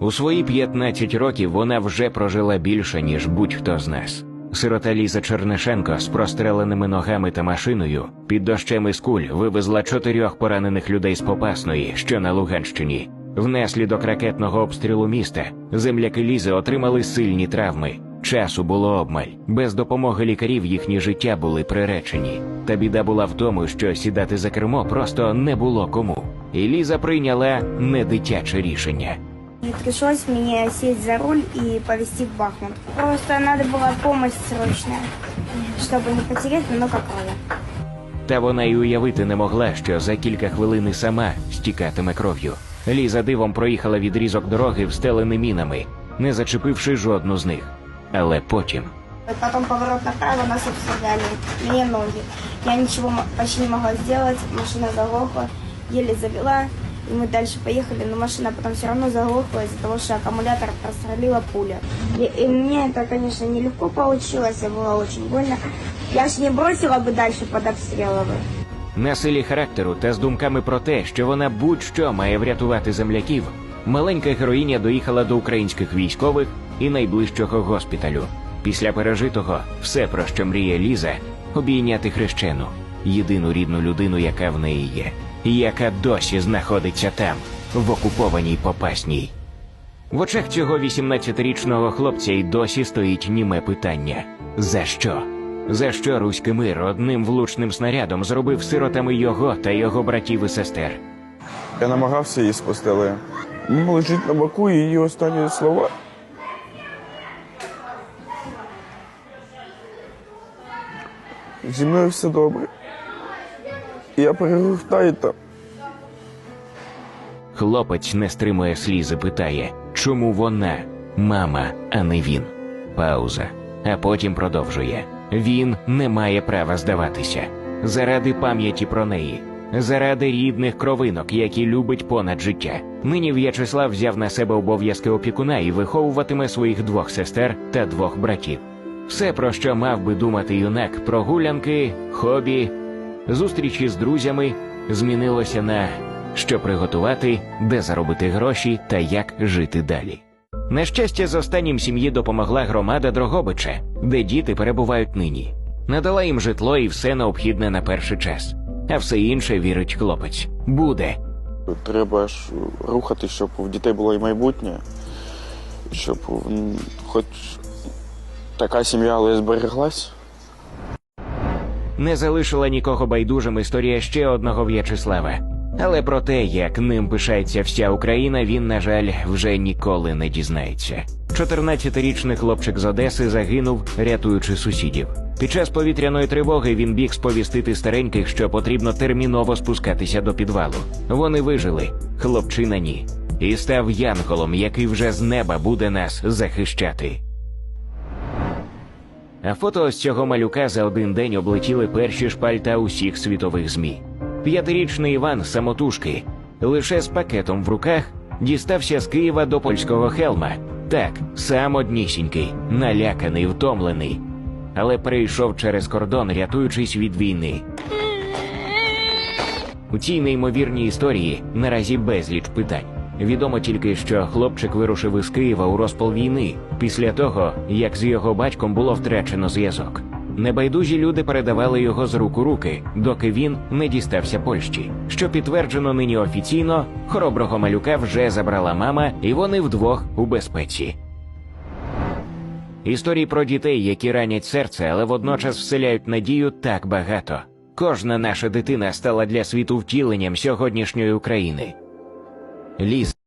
У свої 15 років вона вже прожила більше, ніж будь-хто з нас. Сирота Ліза Чернишенко з простреленими ногами та машиною під дощем із куль вивезла чотирьох поранених людей з Попасної, що на Луганщині. Внаслідок ракетного обстрілу міста земляки Лізи отримали сильні травми. Часу було обмаль. Без допомоги лікарів їхні життя були приречені. Та біда була в тому, що сідати за кермо просто не було кому. І Ліза прийняла недитяче рішення. Пришлось мне сесть за руль и повезти в Бахмут. Просто надо была помощь срочная, чтобы не потерять много крови. Та вона й уявити не могла, що за кілька хвилин і сама стікатиме кров'ю. Ліза дивом проїхала відрізок дороги, встелений мінами, не зачепивши жодну з них. Але потім Потом поворот направо, нас обстреляли, мне ноги. Я ничего м- почти не могла сделать, машина заглохла, еле завела, и мы дальше поехали, но машина потом все равно заглохла из-за того, что аккумулятор прострелила пуля. И, и мне это, конечно, нелегко получилось, и было очень больно. Я ж не бросила бы дальше под обстрелами. на силі характеру та з думками про те, що вона будь-що має врятувати земляків, маленька героїня доїхала до українських військових і найближчого госпіталю. Після пережитого все, про що мріє Ліза, обійняти хрещену, єдину рідну людину, яка в неї є, і яка досі знаходиться там, в окупованій Попасній. В очах цього 18-річного хлопця й досі стоїть німе питання: за що? За що руський мир одним влучним снарядом зробив сиротами його та його братів і сестер? Я намагався її спасти, але лежить на боку і її останні слова. Зі мною все добре. Я перегортаю там. Хлопець не стримує слізи, питає, чому вона, мама, а не він. Пауза. А потім продовжує. Він не має права здаватися. Заради пам'яті про неї, заради рідних кровинок, які любить понад життя. Нині В'ячеслав взяв на себе обов'язки опікуна і виховуватиме своїх двох сестер та двох братів. Все, про що мав би думати юнак, прогулянки, хобі, зустрічі з друзями, змінилося на що приготувати, де заробити гроші та як жити далі. На щастя, з останнім сім'ї допомогла громада Дрогобича, де діти перебувають нині. Надала їм житло і все необхідне на перший час. А все інше вірить хлопець. Буде. Треба ж рухати, щоб у дітей було і майбутнє, щоб хоч така сім'я, але збереглась. Не залишила нікого байдужим історія ще одного В'ячеслава. Але про те, як ним пишається вся Україна, він, на жаль, вже ніколи не дізнається. 14-річний хлопчик з Одеси загинув, рятуючи сусідів. Під час повітряної тривоги він біг сповістити стареньких, що потрібно терміново спускатися до підвалу. Вони вижили, хлопчина ні. І став янголом, який вже з неба буде нас захищати. А фото з цього малюка за один день облетіли перші шпальта усіх світових змі. П'ятирічний Іван самотужки лише з пакетом в руках дістався з Києва до польського хелма. Так, сам однісінький, наляканий, втомлений, але перейшов через кордон, рятуючись від війни. У цій неймовірній історії наразі безліч питань. Відомо тільки, що хлопчик вирушив із Києва у розпал війни після того, як з його батьком було втрачено зв'язок. Небайдужі люди передавали його з рук у руки, доки він не дістався Польщі. Що підтверджено нині офіційно, хороброго малюка вже забрала мама, і вони вдвох у безпеці. Історій про дітей, які ранять серце, але водночас вселяють надію, так багато. Кожна наша дитина стала для світу втіленням сьогоднішньої України. Ліз.